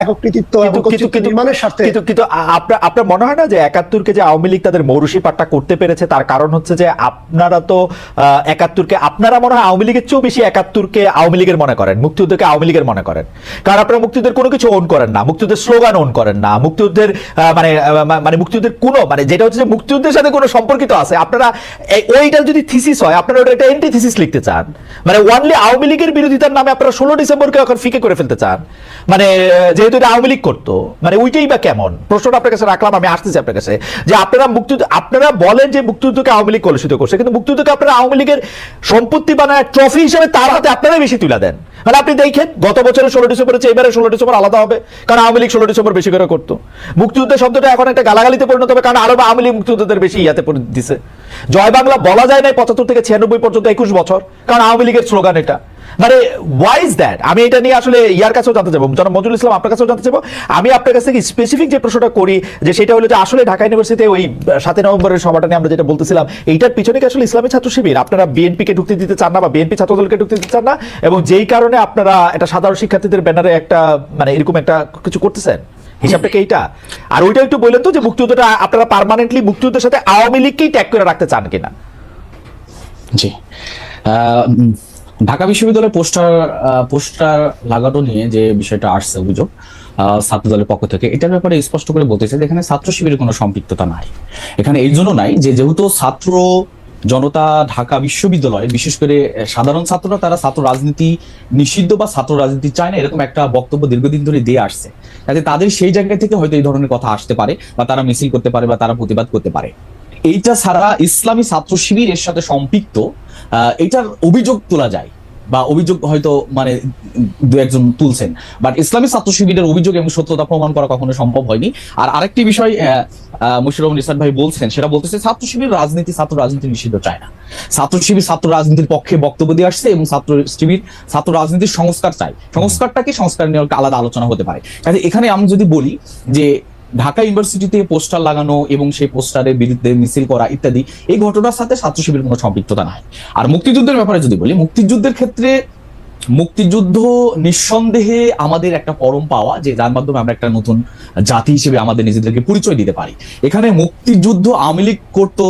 একক কৃতিত্ব এবং কিন্তু- কিন্তু- কর্তৃত্ব নির্মাণের স্বার্থে। কিন্তু কিন্তু আপনার আপনার মনে হয় না যে একাত্তরকে যে আওয়ামী লীগ তাদের মৌরুষি পাট্টা করতে পেরেছে তার কারণ হচ্ছে যে আপনারা তো একাত্তরকে আপনারা মনে হয় আওয়ামী লীগের চেয়েও বেশি একাত্তরকে আওয়ামী লীগের মনে করেন মুক্তিযুদ্ধকে আওয়ামী লীগের মনে করেন। কারণ আপনারা মুক্তিযুদ্ধের কোনো কিছু ওন করেন না মুক্তিযুদ্ধের স্লোগান ওন করেন না মুক্তিযুদ্ধের মানে মানে মুক্তিযুদ্ধের কোনো মানে যেটা হচ্ছে যে মুক্তিযুদ্ধের সাথে কোনো সম্পর্কিত আছে আপনারা ওইটা যদি থিসিস হয় আপনারা ওটা একটা এন্টি থিসিস লিখতে চান। মানে ওয়ানলি আওয়ামী লীগের বিরোধিতার নামে আপনারা ষোলো ডিসেম্বরকে এখন ফিকে করে ফেলতে চান। মানে আহ, যেহেতু এটা আওয়ামী লীগ করতো মানে ওইটাই বা কেমন? প্রশ্নটা আপনার কাছে রাখলাম, আমি আসতেছি আপনার কাছে, যে আপনারা মুক্তিযুদ্ধ, আপনারা বলেন যে মুক্তিযুদ্ধকে আওয়ামী লীগ কলুষিত করছে, কিন্তু মুক্তিযুদ্ধকে আপনারা আওয়ামী লীগের সম্পত্তি বানায় ট্রফি হিসেবে তার হাতে আপনারাই বেশি তুলে দেন। মানে আপনি দেখেন, গত বছরের ষোলো ডিসেম্বর হচ্ছে এবারে ষোলো ডিসেম্বর আলাদা হবে, কারণ আওয়ামী লীগ ষোলো ডিসেম্বর বেশি করে করতো। মুক্তিযুদ্ধের শব্দটা এখন একটা গালাগালিতে পরিণত হবে, কারণ আরও আওয়ামী লীগ মুক্তিযুদ্ধদের বেশি ইয়াতে দিছে। জয় বাংলা বলা যায় না পঁচাত্তর থেকে ছিয়ানব্বই পর্যন্ত একুশ বছর, কারণ আওয়ামী লীগের স্লোগান এটা। মানে ওয়াই ইজ দ্যাট আমি এটা নিয়ে আসলে ইয়ার কাছেও জানতে চাবো জনাব মজুল ইসলাম, আপনার কাছেও জানতে চাবো আমি আপনার কাছ থেকে স্পেসিফিক যে প্রশ্নটা করি, যে সেটা হলো যে আসলে ঢাকা ইউনিভার্সিটিতে ওই সাতই নভেম্বরের সভাটা নিয়ে আমরা যেটা বলতেছিলাম, এইটার পিছনে কি আসলে ইসলামী ছাত্র শিবির? আপনারা বিএনপিকে ঢুকতে দিতে চান না বা বিএনপি ছাত্রদলকে ঢুকতে দিতে চান না? এবং যেই কারণে আপনারা একটা সাধারণ শিক্ষার্থীদের ব্যানারে একটা মানে এরকম একটা কিছু করতেছেন? হিসাবটা কি এইটা? আর ওইটা একটু বললেন তো যে মুক্তিযুদ্ধটা আপনারা পার্মানেন্টলি মুক্তিযুদ্ধের সাথে আওয়ামী লীগকেই ট্যাগ করে রাখতে চান কিনা? জি। ঢাকা বিশ্ববিদ্যালয়ের পোস্টার পোস্টার লাগানো নিয়ে যে বিষয়টা আসছে অভিযোগ ছাত্র দলের পক্ষ থেকে, এটার ব্যাপারে স্পষ্ট করে বলতেছে যে এখানে ছাত্র শিবিরের কোনো সম্পৃক্ততা নাই। এখানে এই জন্য নাই যে যেহেতু ছাত্র জনতা ঢাকা বিশ্ববিদ্যালয়, বিশেষ করে সাধারণ ছাত্ররা, তারা ছাত্র রাজনীতি নিষিদ্ধ বা ছাত্র রাজনীতি চায় না, এরকম একটা বক্তব্য দীর্ঘদিন ধরে দিয়ে আসছে। তাদের সেই জায়গা থেকে হয়তো এই ধরনের কথা আসতে পারে বা তারা মিছিল করতে পারে বা তারা প্রতিবাদ করতে পারে। এইটা ছাড়া ইসলামী ছাত্র শিবির এর সাথে সম্পৃক্ত এটার অভিযোগ তোলা যায় বা অভিযোগ হয়তো মানে দু একজন তুলছেন। বাট ইসলামী ছাত্র শিবিরের অভিযোগ এবং সত্যতা প্রমাণ করা কখনো সম্ভব হয়নি। আর আরেকটি বিষয় মুশির রহমান ইসলাম ভাই বলছেন, সেটা বলতেছে ছাত্র শিবির রাজনীতি, ছাত্র রাজনীতি নিষিদ্ধ চায় না। ছাত্র শিবির ছাত্র রাজনীতির পক্ষে বক্তব্য দিয়ে আসছে এবং ছাত্র শিবির ছাত্র রাজনীতির সংস্কার চায়। সংস্কারটাকে সংস্কার নিয়ে আলাদা আলোচনা হতে পারে। এখানে আমি যদি বলি যে ঢাকা ইউনিভার্সিটিতে পোস্টার লাগানো এবং সেই পোস্টারের বিরুদ্ধে মিছিল করা ইত্যাদি, এই ঘটনার সাথে ছাত্র শিবির কোনো সম্পৃক্ততা নাই। আর মুক্তিযুদ্ধের ব্যাপারে যদি বলি, মুক্তিযুদ্ধের ক্ষেত্রে মুক্তিযুদ্ধ নিঃসন্দেহে আমাদের একটা পরম পাওয়া, যে যার মাধ্যমে আমরা একটা নতুন জাতি হিসেবে আমাদের নিজেদেরকে পরিচয় দিতে পারি। এখানে মুক্তিযুদ্ধ আওয়ামী লীগ করতো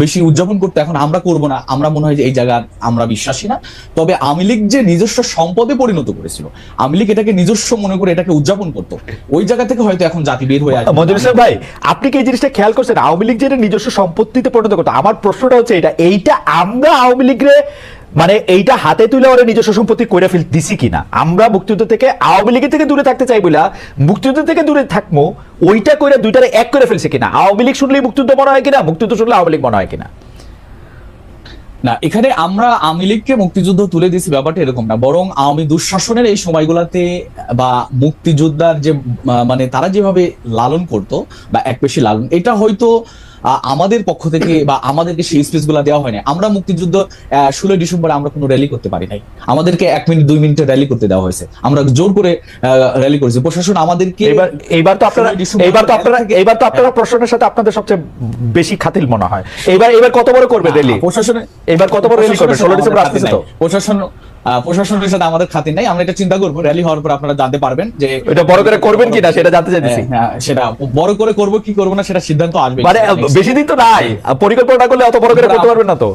বেশি উদযাপন করতে এখন আমরা করব না। আমরা মনে হয় যে এই জায়গা আমরা বিশ্বাসী না। তবে আওয়ামী লীগ যে নিজস্ব সম্পদে পরিণত করেছিল, আওয়ামী লীগ এটাকে নিজস্ব মনে করে এটাকে উদযাপন করতো। ওই জায়গা থেকে হয়তো এখন জাতি বের হয়ে আছে। ভাই, আপনি কি এই জিনিসটা খেয়াল করছেন? আওয়ামী লীগ যেটা নিজস্ব সম্পত্তিতে পরিণত করতো, আমার প্রশ্নটা হচ্ছে এটা, এইটা আমরা আওয়ামী লীগরে মানে এইটা হাতে তুলে ওরা নিজস্ব সম্পত্তি করে ফেল দিছি কিনা? আমরা মুক্তিযুদ্ধ থেকে আওয়ামী লীগের থেকে দূরে থাকতে চাই বলে মুক্তিযুদ্ধ থেকে দূরে থাকব ওইটা করে দুইটারে এক করে ফেলছে কিনা? আওয়ামী লীগ শুনলেই মুক্তিযুদ্ধ মনে হয় কিনা? মুক্তিযুদ্ধ শুনলে আওয়ামী লীগ মনে হয় কিনা? না, এখানে আমরা আওয়ামী লীগকে মুক্তিযুদ্ধ তুলে দিয়েছি, ব্যাপারটা এরকম না। বরং আওয়ামী দুঃশাসনের এই সময়গুলোতে বা মুক্তিযোদ্ধার যে মানে তারা যেভাবে লালন করতো বা এক পেশি লালন, এটা হয়তো আমাদের পক্ষ থেকে বা আমাদেরকে সেই স্পেসগুলা দেওয়া হয় না আমরা মুক্তিযুদ্ধ ষোলোই ডিসেম্বর আমরা কোনো র্যালি করতে পারি নাই। আমাদেরকে এক মিনিট দুই মিনিটের র্যালি করতে দেওয়া হয়েছে। আমরা জোর করে র্যালি করেছি। প্রশাসন আমাদেরকে এবার এইবার তো আপনারা 16 এইবার তো আপনারা এইবার তো আপনারা প্রশাসনের সাথে আপনাদের সবচেয়ে বেশি খাতিল মনে হয়। এবার এবার কত বড় করবে রেলি প্রশাসনে এবার কত বড় র্যালি করবে? ষোলো ডিসেম্বর আসতেছে তো। প্রশাসন প্রশাসনের সাথে আমাদের খাতে নাই। আমরা এটা চিন্তা করব। র্যালি হওয়ার পর আপনারা জানতে পারবেন যে এটা বড় করে করবেন কিনা সেটা জানতে হ্যাঁ, হ্যাঁ, সেটা বড় করে করব কি করব না সেটা সিদ্ধান্ত আসবে। মানে বেশি দিন তো নাই। পরিকল্পনা করলে অত বড় করে করতে পারবেন না তো।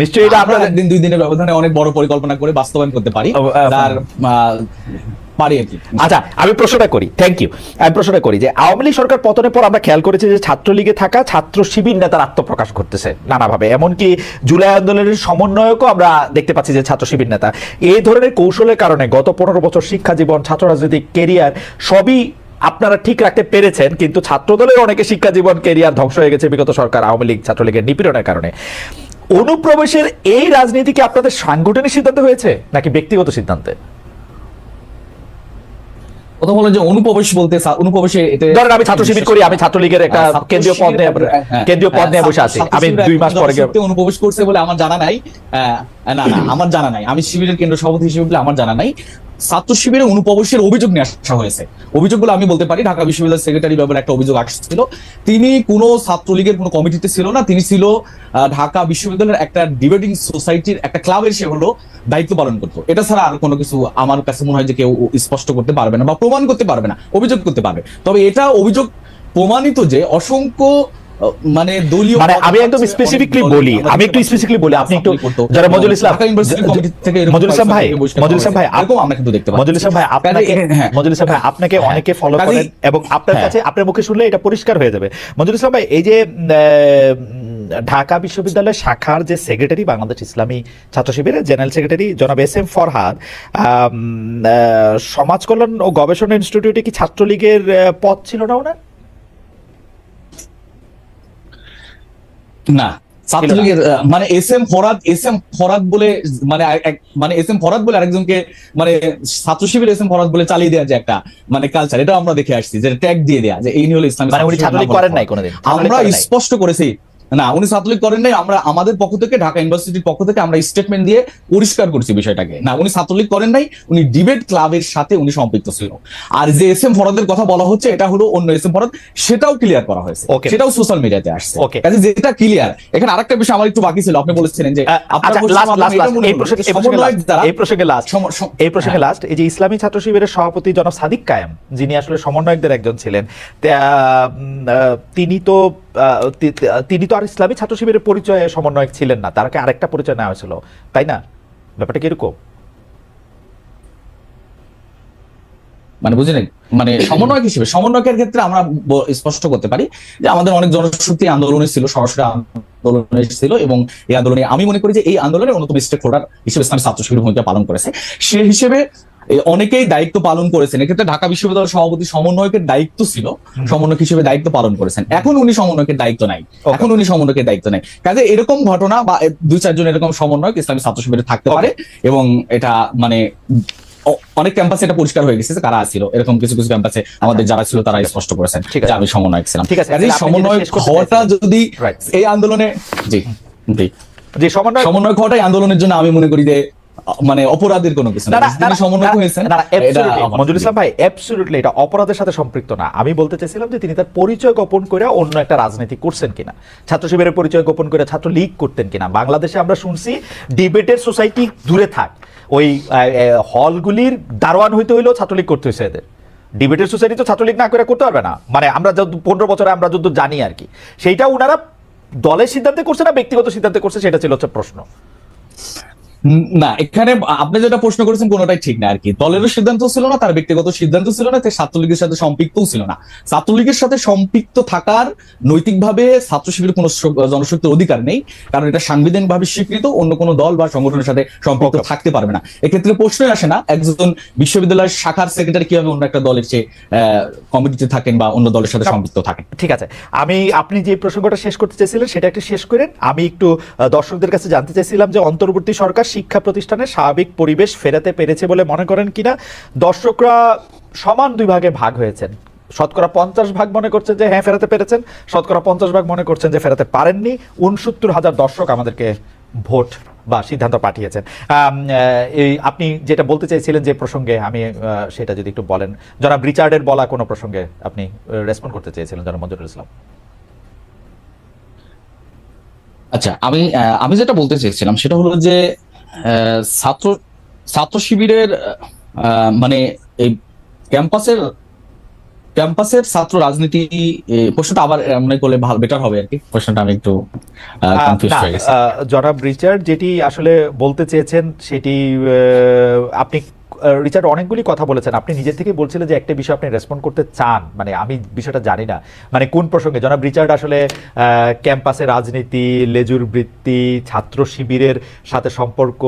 নিশ্চয়ই এটা আমরা দিন দুই দিনের ব্যবধানে অনেক বড় পরিকল্পনা করে বাস্তবায়ন করতে পারি। আর তার পারি আর কি আচ্ছা আমি প্রশ্নটা করি। থ্যাংক ইউ আমি প্রশ্নটা করি যে, আওয়ামী লীগ সরকার পতনের পর আমরা খেয়াল করেছি যে ছাত্রলীগে থাকা ছাত্র শিবির নেতার আত্মপ্রকাশ করতেছে নানাভাবে। এমনকি জুলাই আন্দোলনের সমন্বয়কও আমরা দেখতে পাচ্ছি যে ছাত্র শিবির নেতা। এই ধরনের কৌশলের কারণে গত পনেরো বছর শিক্ষা জীবন, ছাত্র রাজনৈতিক কেরিয়ার সবই আপনারা ঠিক রাখতে পেরেছেন, কিন্তু ছাত্রদলের অনেকে শিক্ষা জীবন কেরিয়ার ধ্বংস হয়ে গেছে বিগত সরকার আওয়ামী লীগ ছাত্রলীগের নিপীড়নের কারণে। অনুপ্রবেশের এই রাজনীতি কি আপনাদের সাংগঠনিক সিদ্ধান্ত হয়েছে নাকি ব্যক্তিগত সিদ্ধান্তে? প্রথম হলো যে অনুপ্রবেশ বলতে অনুপ্রবেশে ধরেন আমি ছাত্র শিবির করি আমি ছাত্রলীগের একটা হ্যাঁ, কেন্দ্রীয় পদ নিয়ে হ্যাঁ, কেন্দ্রীয় পদ হ্যাঁ, নিয়ে বসে আছি। আমি দুই মাস পরে অনুপ্রবেশ করছে বলে আমার জানা নাই। না না আমার জানা নাই। আমি শিবিরের কেন্দ্র সভাপতি হিসেবে বলে আমার জানা নাই। ছাত্র শিবিরে অনুপ্রবেশের অভিযোগ নিয়ে আসা হয়েছে। অভিযোগগুলো আমি বলতে পারি, ঢাকা বিশ্ববিদ্যালয়ের সেক্রেটারি ব্যাপারে একটা অভিযোগ আসছিল। তিনি কোনো ছাত্রলীগের কোনো কমিটিতে ছিল না, তিনি ছিল ঢাকা বিশ্ববিদ্যালয়ের একটা ডিবেটিং সোসাইটির একটা ক্লাবের সে হলো দায়িত্ব পালন করতো। এটা ছাড়া আর কোনো কিছু আমার কাছে মনে হয় যে কেউ স্পষ্ট করতে পারবে না বা প্রমাণ করতে পারবে না, অভিযোগ করতে পারবে। তবে এটা অভিযোগ প্রমাণিত যে অসংখ্য মানে দলীয় মানে আমি একদম স্পেসিফিকলি বলি আমি একটু স্পেসিফিকলি বলি আপনি একটু যারা মজুল ইসলাম ঢাকা থেকে মজুল ইসলাম ভাই মজুল ইসলাম ভাই এরকম আমরা কিন্তু দেখতে পাচ্ছি মজুল ইসলাম ভাই আপনাকে হ্যাঁ। মজুল ইসলাম ভাই আপনাকে হ্যাঁ। অনেকে ফলো করেন এবং আপনার হ্যাঁ। কাছে আপনার মুখে শুনলে এটা পরিষ্কার হয়ে যাবে মজুল ইসলাম ভাই এই যে ঢাকা বিশ্ববিদ্যালয়ের শাখার যে সেক্রেটারি বাংলাদেশ ইসলামী ছাত্র শিবিরের জেনারেল সেক্রেটারি জনাব এস এম ফরহাদ সমাজ কল্যাণ ও গবেষণা ইনস্টিটিউটে কি ছাত্রলীগের পদ ছিল না ওনার না ছাত্রলীগের মানে S M Farhad S M Farhad বলে মানে মানে এস এম ফরাদ বলে আরেকজনকে মানে ছাত্র শিবির এস এম ফরাদ বলে চালিয়ে দেওয়া যে একটা মানে কালচার এটা আমরা দেখে আসছি যে ট্যাগ দিয়ে দেয়া যে এই নিয়ে হলো ইসলামী মানে আমরা স্পষ্ট করেছি না উনি ছাত্রলীগ করেন নাই আমরা আমাদের পক্ষ থেকে ঢাকা ইউনিভার্সিটির পক্ষ থেকে আমরা স্টেটমেন্ট দিয়ে পরিষ্কার করছি বিষয়টাকে। না উনি ছাত্রলীগ করেন নাই উনি ডিবেট ক্লাবের সাথে উনি সম্পৃক্ত ছিল। আর যে এস এম ফরাদের কথা বলা হচ্ছে এটা হলো অন্য এস এম ফরাদ সেটাও ক্লিয়ার করা হয়েছে. সেটাও সোশ্যাল মিডিয়াতে আসছে। কাজে যেটা ক্লিয়ার এখানে আরেকটা বিষয় আমার একটু বাকি ছিল আপনি বলেছিলেন যে আচ্ছা, এই প্রসঙ্গে- যে এই প্রসঙ্গে এই হ্যাঁ। লাস্ট এই যে ইসলামী ছাত্র শিবিরের সভাপতি জনাব সাদিক কায়েম যিনি আসলে সমন্বয়কদের একজন ছিলেন তিনি তি- তিনি তো আর ইসলামী ছাত্র শিবিরের পরিচয়ে সমন্বয়ক ছিলেন না। তারকে আরেকটা পরিচয় নেওয়া হয়েছিল। তাই না? ব্যাপারটা কীরকম? মানে বুঝলেন? মানে সমন্বয়ক হিসেবে, সমন্বয়কের ক্ষেত্রে আমরা স্পষ্ট করতে পারি যে আমাদের অনেক জনশক্তি আন্দোলনে ছিল, সরাসরি আন্দোলনে ছিল এবং এই আন্দোলনে আমি মনে করি যে এই আন্দোলনের অন্যতম স্টেক হোল্ডার হিসেবে ইসলামী ছাত্র শিবির ভূমিকা পালন করেছে। সে হিসেবে অনেকেই দায়িত্ব পালন করেছেন। এক্ষেত্রে ঢাকা বিশ্ববিদ্যালয়ের সভাপতি সমন্বয়কের দায়িত্ব ছিল সমন্বয়ক হিসেবে দায়িত্ব পালন করেছেন। এখন উনি সমন্বয়কের দায়িত্ব নাই. এখন উনি সমন্বয়কের দায়িত্ব নাই। কাজে এরকম ঘটনা বা দুই চারজন এরকম সমন্বয়ক ইসলামী ছাত্র শিবিরে থাকতে পারে এবং এটা মানে অনেক ক্যাম্পাসে এটা পরিষ্কার হয়ে গেছে কারা ছিল। এরকম কিছু কিছু ক্যাম্পাসে আমাদের যারা ছিল তারা স্পষ্ট করেছেন ঠিক আছে। আমি সমন্বয়ক ছিলাম। ঠিক আছে, সমন্বয়ক হওয়াটা যদি এই আন্দোলনে জি জি সমন্বয় সমন্বয়ক হওয়াটাই আন্দোলনের জন্য আমি মনে করি যে মানে অপরাধের কোনো কিছু না, না না, যিনি না, হয়েছেন। মঞ্জুর ইসলাম ভাই অ্যাবসলিউটলি এটা অপরাধের সাথে সম্পৃক্ত না। আমি বলতে চাইছিলাম যে তিনি তার পরিচয় গোপন করে অন্য একটা রাজনীতি করছেন কিনা। ছাত্র শিবিরের পরিচয় গোপন করে ছাত্র লীগ করতেন কিনা। বাংলাদেশে আমরা শুনছি ডিবেটের সোসাইটি দূরে থাক। ওই হলগুলির দারোয়ান হইতে হইলেও ছাত্রলীগ করতে হয়েছে এদের। ডিবেটের সোসাইটি তো ছাত্রলীগ না করে করতে পারবে না। মানে আমরা যত পনেরো বছরে আমরা যত জানি আর কি। সেইটা ওনারা দলের সিদ্ধান্তে করছে না ব্যক্তিগত সিদ্ধান্তে করছে সেটা ছিল হচ্ছে প্রশ্ন। না এখানে আপনি যেটা প্রশ্ন করেছেন কোনোটাই ঠিক না আর কি দলেরও সিদ্ধান্ত ছিল না তার ব্যক্তিগত সিদ্ধান্ত ছিল না তাই ছাত্রলীগের সাথে সম্পৃক্তও ছিল না। ছাত্রলীগের সাথে সম্পৃক্ত থাকার নৈতিকভাবে ছাত্র শিবিরের কোনো জনশক্তির অধিকার নেই কারণ এটা সাংবিধানিকভাবে স্বীকৃত অন্য কোনো দল বা সংগঠনের সাথে সম্পৃক্ত থাকতে পারবে না। এক্ষেত্রে প্রশ্নই আসে না একজন বিশ্ববিদ্যালয়ের শাখার সেক্রেটারি কীভাবে অন্য একটা দলের চেয়ে কমিটিতে থাকেন বা অন্য দলের সাথে সম্পৃক্ত থাকেন। ঠিক আছে। আমি আপনি যে প্রসঙ্গটা শেষ করতে চাইছিলেন সেটা একটু শেষ করেন আমি একটু দর্শকদের কাছে জানতে চাইছিলাম যে অন্তর্বর্তী সরকার শিক্ষা প্রতিষ্ঠানে স্বাভাবিক পরিবেশ ফেরাতে পেরেছে বলে মনে করেন কিনা? দর্শকরা সমান দুই ভাগে ভাগ হয়েছেন। শতকরা পঞ্চাশ ভাগ মনে করছেন যে হ্যাঁ ফেরাতে পেরেছেন। শতকরা পঞ্চাশ ভাগ মনে করছেন যে ফেরাতে পারেননি। উনসত্তর হাজার দর্শক আমাদেরকে ভোট বা সিদ্ধান্ত পাঠিয়েছেন। এই আপনি যেটা বলতে চাইছিলেন যে প্রসঙ্গে আমি সেটা যদি একটু বলেন। জনাব রিচার্ডের বলা কোনো প্রসঙ্গে আপনি রেসপন্ড করতে চেয়েছিলেন, জনাব মঞ্জুরুল ইসলাম? আচ্ছা আমি আমি যেটা বলতে চেয়েছিলাম সেটা হলো যে ছাত্র ছাত্র শিবিরের মানে এই ক্যাম্পাসের ক্যাম্পাসের ছাত্র রাজনীতি প্রশ্নটা আবার মনে করলে ভালো বেটার হবে আর কি। প্রশ্নটা আমি একটু জনাব রিচার্ড যেটি আসলে বলতে চেয়েছেন সেটি আহ, আপনি রিচার্ড অনেকগুলি কথা বলেছেন। আপনি নিজে থেকে বলছিলেন যে একটা বিষয় আপনি রেসপন্ড করতে চান। মানে আমি বিষয়টা জানি না। মানে কোন প্রসঙ্গে? জনাব রিচার্ড আসলে ক্যাম্পাসে রাজনীতি লেজুর বৃত্তি ছাত্র শিবিরের সাথে সম্পর্ক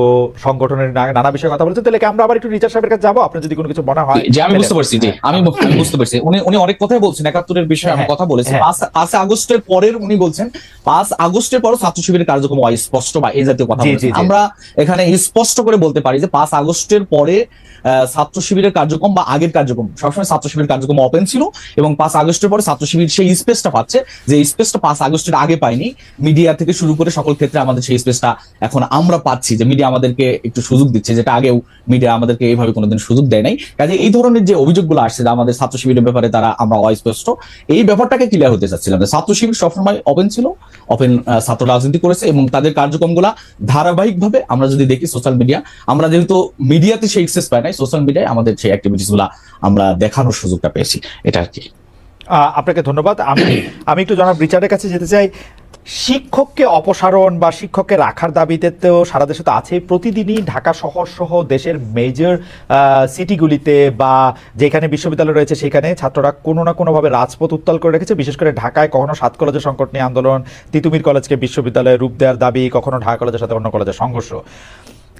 সংগঠনের নানা বিষয়ে কথা বলেছেন। তাহলে কি আমরা আবার একটু রিচার্ড সাহেবের কাছে যাব? আপনার যদি কোনো কিছু মনে হয় যে আমি বুঝতে পারছি আমি আমি বুঝতে পারছি। উনি উনি অনেক কথাই বলছেন একাত্তরের বিষয়ে আমি হ্যাঁ, কথা বলেছি। হ্যাঁ। পাঁচ আগস্টের পরের উনি বলছেন পাঁচ আগস্টের পরও ছাত্র শিবিরের কার্যক্রম অস্পষ্ট বা এই জাতীয় কথা। আমরা এখানে স্পষ্ট করে বলতে পারি যে পাঁচ আগস্টের পরে ছাত্র শিবিরের কার্যক্রম বা আগের কার্যক্রম। সবসময় ছাত্র শিবির কার্যক্রম ওপেন ছিল এবং পাঁচ আগস্টের পরে ছাত্র শিবির সেই স্পেসটা পাচ্ছে, যে স্পেসটা পাঁচ আগস্টের আগে পাইনি মিডিয়া থেকে শুরু করে সকল ক্ষেত্রে আমাদের সেই স্পেসটা এখন আমরা পাচ্ছি, যে মিডিয়া আমাদেরকে একটু সুযোগ দিচ্ছে, যেটা আগেও মিডিয়া আমাদেরকে এইভাবে কোনোদিন সুযোগ দেয় নাই। কাজে এই ধরনের যে অভিযোগগুলো আসছে, যে আমাদের ছাত্র শিবিরের ব্যাপারে তারা আমরা অস্পষ্ট, এই ব্যাপারটাকে ক্লিয়ার হতে চাচ্ছিলাম ছাত্র শিবির সবসময় ওপেন ছিল ওপেন ছাত্র রাজনীতি করেছে এবং তাদের কার্যক্রমগুলা ধারাবাহিকভাবে আমরা যদি দেখি সোশ্যাল মিডিয়া আমরা যেহেতু মিডিয়াতে সেই এক্সেস পাই নাই সোশ্যাল মিডিয়ায় আমাদের সেই অ্যাক্টিভিটিসগুলা আমরা দেখানোর সুযোগটা পেয়েছি, এটা আর কি। আপনাকে ধন্যবাদ। আমি আমি একটু জনাব রিচার্ডের কাছে যেতে চাই। শিক্ষককে অপসারণ বা শিক্ষককে রাখার দাবিতে তো সারা দেশে তো আছে প্রতিদিনই ঢাকা শহর সহ দেশের মেজর সিটিগুলিতে বা যেখানে বিশ্ববিদ্যালয় রয়েছে সেখানে ছাত্ররা কোনো না কোনোভাবে রাজপথ উত্তাল করে রেখেছে। বিশেষ করে ঢাকায় কখনো সাত কলেজের সংকট নিয়ে আন্দোলন, তিতুমির কলেজকে বিশ্ববিদ্যালয়ে রূপ দেওয়ার দাবি, কখনো ঢাকা কলেজের সাথে অন্য কলেজের সংঘর্ষ।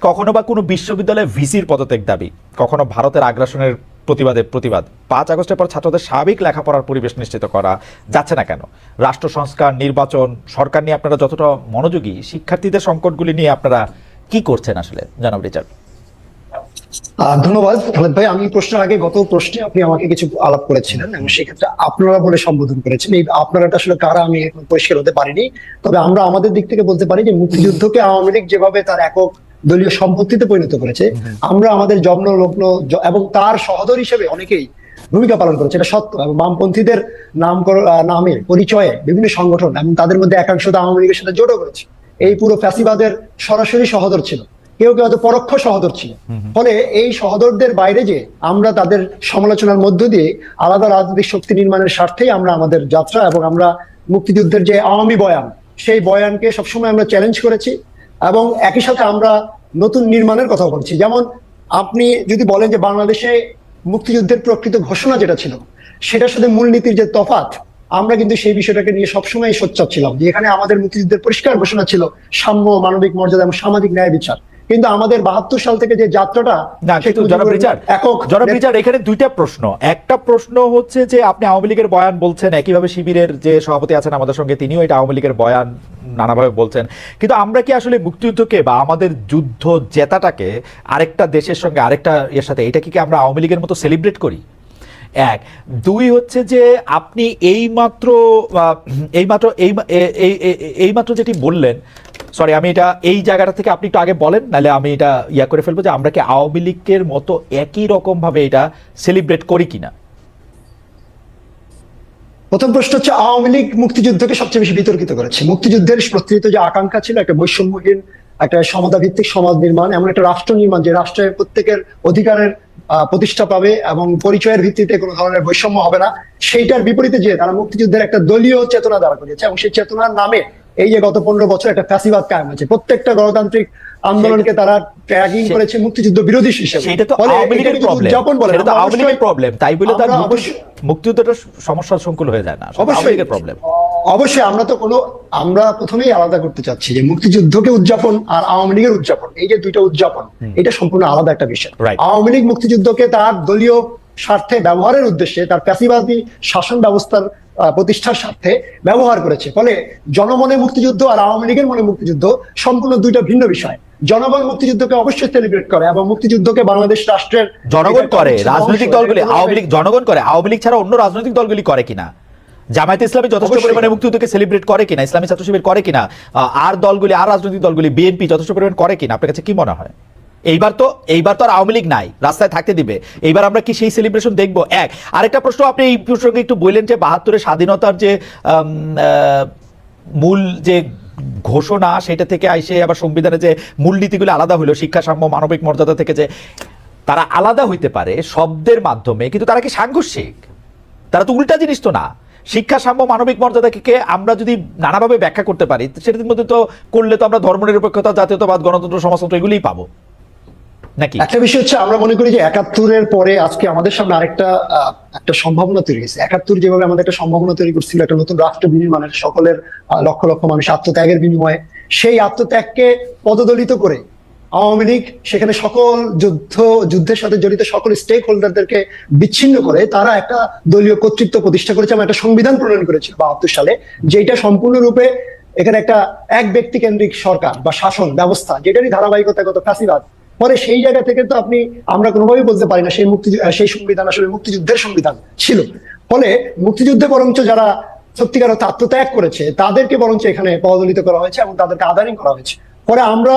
কখনো বা কোনো বিশ্ববিদ্যালয়ে ভিসির পদত্যাগ দাবি, কখনো ভারতের আগ্রাসনের প্রতিবাদে প্রতিবাদ। পাঁচ আগস্টের পর ছাত্রদের স্বাভাবিক লেখাপড়ার পরিবেশ নিশ্চিত করা যাচ্ছে না কেন? রাষ্ট্র সংস্কার, নির্বাচন, সরকার নিয়ে আপনারা যতটা মনোযোগী, শিক্ষার্থীদের সংকটগুলি নিয়ে আপনারা কি করছেন আসলে? জনাব রিচার্ড। ধন্যবাদ। খালেদ ভাই, আমি প্রশ্নের আগে গত প্রশ্নে আপনি আমাকে কিছু আলাপ করেছিলেন এবং সেক্ষেত্রে আপনারা বলে সম্বোধন করেছেন। এই আপনারাটা আসলে কারা আমি এখন পরিষ্কার হতে পারিনি। তবে আমরা আমাদের দিক থেকে বলতে পারি যে মুক্তিযুদ্ধকে আওয়ামী লীগ যেভাবে তার একক দলীয় সম্পত্তিতে পরিণত করেছে। আমরা আমাদের জন্ম লগ্ন এবং তার সহদর হিসেবে অনেকেই ভূমিকা পালন করেছে। এটা সত্য এবং বামপন্থীদের নাম নামে পরিচয়ে বিভিন্ন সংগঠন এবং তাদের মধ্যে একাংশ তো আওয়ামী লীগের সাথে জড়ো করেছে। এই পুরো ফ্যাসিবাদের সরাসরি সহদর ছিল। কেউ কেউ হয়তো পরোক্ষ সহদর ছিল। ফলে এই সহদরদের বাইরে যে আমরা তাদের সমালোচনার মধ্য দিয়ে আলাদা রাজনৈতিক শক্তি নির্মাণের স্বার্থেই আমরা আমাদের যাত্রা এবং আমরা মুক্তিযুদ্ধের যে আওয়ামী বয়ান সেই বয়ানকে সবসময় আমরা চ্যালেঞ্জ করেছি। এবং একই সাথে আমরা নতুন নির্মাণের কথা বলছি। যেমন আপনি যদি বলেন যে বাংলাদেশে মুক্তিযুদ্ধের প্রকৃত ঘোষণা যেটা ছিল, সেটার সাথে মূলনীতির যে তফাত আমরা কিন্তু সেই বিষয়টাকে নিয়ে সবসময় সোচ্চার ছিলাম যে এখানে আমাদের মুক্তিযুদ্ধের পরিষ্কার ঘোষণা ছিল সাম্য, মানবিক মর্যাদা এবং সামাজিক ন্যায় বিচার। কিন্তু আমাদের বাহাত্তর সাল থেকে যে যাত্রাটা একক জনাব রিচার্ড এখানে দুইটা প্রশ্ন একটা প্রশ্ন হচ্ছে যে আপনি আওয়ামী লীগের বয়ান বলছেন একইভাবে শিবিরের যে সভাপতি আছেন আমাদের সঙ্গে তিনিও এটা আওয়ামী লীগের বয়ান নানাভাবে বলছেন কিন্তু আমরা কি আসলে মুক্তিযুদ্ধকে বা আমাদের যুদ্ধ জেতাটাকে আরেকটা দেশের সঙ্গে আরেকটা এর সাথে এটা কি কি আমরা আওয়ামী লীগের মতো সেলিব্রেট করি এক দুই হচ্ছে যে আপনি এইমাত্র এইমাত্র এই এই- এই- এইমাত্র যেটি বললেন সরি আমি এটা এই জায়গাটা থেকে আপনি একটু আগে বলেন, নাহলে আমি এটা ইয়া করে ফেলব যে আমরা কি আওয়ামী লীগের মতো একই রকম ভাবে এটা সেলিব্রেট করি কিনা? প্রথম প্রশ্ন হচ্ছে, আওয়ামী লীগ মুক্তিযুদ্ধকে সবচেয়ে বেশি বিতর্কিত করেছে। মুক্তিযুদ্ধের প্রকৃত যে আকাঙ্ক্ষা ছিল, একটা বৈষম্যহীন, একটা সমতা ভিত্তিক সমাজ নির্মাণ, এমন একটা রাষ্ট্র নির্মাণ, যে রাষ্ট্রের প্রত্যেকের অধিকারের প্রতিষ্ঠা পাবে এবং পরিচয়ের ভিত্তিতে কোনো ধরনের বৈষম্য হবে না। সেইটার বিপরীতে যে তারা মুক্তিযুদ্ধের একটা দলীয় চেতনা দ্বারা করেছে এবং সেই চেতনার নামে এই যে গত পনেরো বছর একটা ফ্যাসিবাদ কায়েম হয়েছে। প্রত্যেকটা গণতান্ত্রিক আন্দোলনকে তারা করেছে মুক্তিযুদ্ধ বিরোধী হিসেবে। সেটা তো আওয়ামী লীগের প্রবলেম আওয়ামী লীগের অবশ্যই- তাই বলে তার আমরা অবশ্যই- মুক্তিযুদ্ধটা সমস্যার সংকুল হয়ে যায় না। লীগের প্রবলেম অবশ্যই আমরা তো কোনো আমরা প্রথমেই আলাদা করতে চাচ্ছি যে মুক্তিযুদ্ধকে উদযাপন আর আওয়ামী লীগের উদযাপন। এই যে দুইটা উদযাপন এটা সম্পূর্ণ আলাদা একটা বিষয়। আওয়ামী লীগ মুক্তিযুদ্ধকে তার দলীয় স্বার্থে ব্যবহারের উদ্দেশ্যে তার প্যাসিবাদী শাসন ব্যবস্থার প্রতিষ্ঠার স্বার্থে ব্যবহার করেছে। ফলে জনমনে মুক্তিযুদ্ধ আর আওয়ামী লীগের মনে মুক্তিযুদ্ধ সম্পূর্ণ দুইটা ভিন্ন বিষয়। জনগণ মুক্তিযুদ্ধকে অবশ্যই সেলিব্রেট করে এবং মুক্তিযুদ্ধকে বাংলাদেশ রাষ্ট্রের জনগণ করে। রাজনৈতিক দলগুলি আওয়ামী লীগ জনগণ করে। আওয়ামী লীগ ছাড়া অন্য রাজনৈতিক দলগুলি করে কিনা? জামায়াত ইসলামী যথেষ্ট। পরিমাণে মুক্তিযুদ্ধকে সেলিব্রেট করে কিনা? ইসলামী ছাত্র শিবির করে কিনা? আর দলগুলি আর রাজনৈতিক দলগুলি বিএনপি যথেষ্ট পরিমাণ করে কিনা? আপনার কাছে কি মনে হয়? এইবার তো এইবার তো আর আওয়ামী লীগ নাই, রাস্তায় থাকতে দিবে। এইবার আমরা কি সেই সেলিব্রেশন দেখব? এক, আরেকটা প্রশ্ন আপনি এই প্রসঙ্গে একটু বললেন যে বাহাত্তরের স্বাধীনতার যে মূল যে ঘোষণা, সেটা থেকে আইসে আবার সংবিধানে যে মূলনীতিগুলো আলাদা হলো, শিক্ষা, সাম্য, মানবিক মর্যাদা থেকে যে তারা আলাদা হইতে পারে শব্দের মাধ্যমে, কিন্তু তারা কি সাংঘর্ষিক? তারা তো উল্টা জিনিস তো না। শিক্ষা, সাম্য, মানবিক মর্যাদাকে আমরা যদি নানাভাবে ব্যাখ্যা করতে পারি সেটার মধ্যে তো করলে তো আমরা ধর্মনিরপেক্ষতা, জাতীয়তাবাদ, গণতন্ত্র, সমাজতন্ত্র এগুলিই পাবো। নাকি? একটা বিষয় হচ্ছে, আমরা মনে করি যে একাত্তরের পরে আজকে আমাদের সামনে আরেকটা একটা সম্ভাবনা তৈরি হয়েছে। একাত্তর যেভাবে আমাদের একটা সম্ভাবনা তৈরি করছিল, একটা নতুন রাষ্ট্র বিনির্মাণের, সকলের লক্ষ লক্ষ মানুষ আত্মত্যাগের বিনিময়ে, সেই আত্মত্যাগকে পদদলিত করে আওয়ামী লীগ সেখানে সকল যুদ্ধ, যুদ্ধের সাথে জড়িত সকল স্টেক হোল্ডারদেরকে বিচ্ছিন্ন করে, তারা একটা দলীয় কর্তৃত্ব প্রতিষ্ঠা করেছে এবং একটা সংবিধান প্রণয়ন করেছিল বাহাত্তর সালে যেটা সম্পূর্ণরূপে এখানে একটা এক ব্যক্তি কেন্দ্রিক সরকার বা শাসন ব্যবস্থা, যেটারই ধারাবাহিকতা গত ফলে সেই জায়গা থেকে তো আপনি, আমরা কোনোভাবেই বলতে পারি না সেই মুক্তি, সেই সংবিধান আসলে মুক্তিযুদ্ধের সংবিধান ছিল। ফলে মুক্তিযুদ্ধে বরঞ্চ যারা সত্যিকার অর্থে আত্মত্যাগ করেছে, তাদেরকে বরঞ্চ এখানে পদদলিত করা হয়েছে এবং তাদেরকে আদারিং করা হয়েছে। পরে আমরা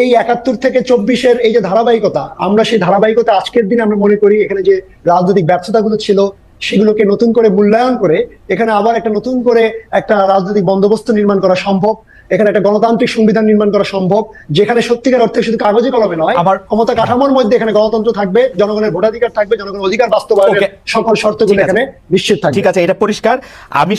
এই একাত্তর থেকে চব্বিশের এই যে ধারাবাহিকতা, আমরা সেই ধারাবাহিকতা আজকের দিনে আমরা মনে করি এখানে যে রাজনৈতিক ব্যর্থতাগুলো ছিল, সেগুলোকে নতুন করে মূল্যায়ন করে এখানে আবার একটা নতুন করে একটা রাজনৈতিক বন্দোবস্ত নির্মাণ করা সম্ভব। এখানে একটা গণতান্ত্রিক সংবিধান নির্মাণ করা সম্ভব যেখানে সত্যিকার অর্থে শুধু কাগজে কলমে নয় আবার ক্ষমতা কাঠামোর মধ্যে এখানে গণতন্ত্র থাকবে জনগণের ভোটাধিকার থাকবে জনগণের অধিকার বাস্তবায়নের. সকল শর্তগুলো এখানে নিশ্চিত থাকবে। ঠিক আছে এটা পরিষ্কার। আমি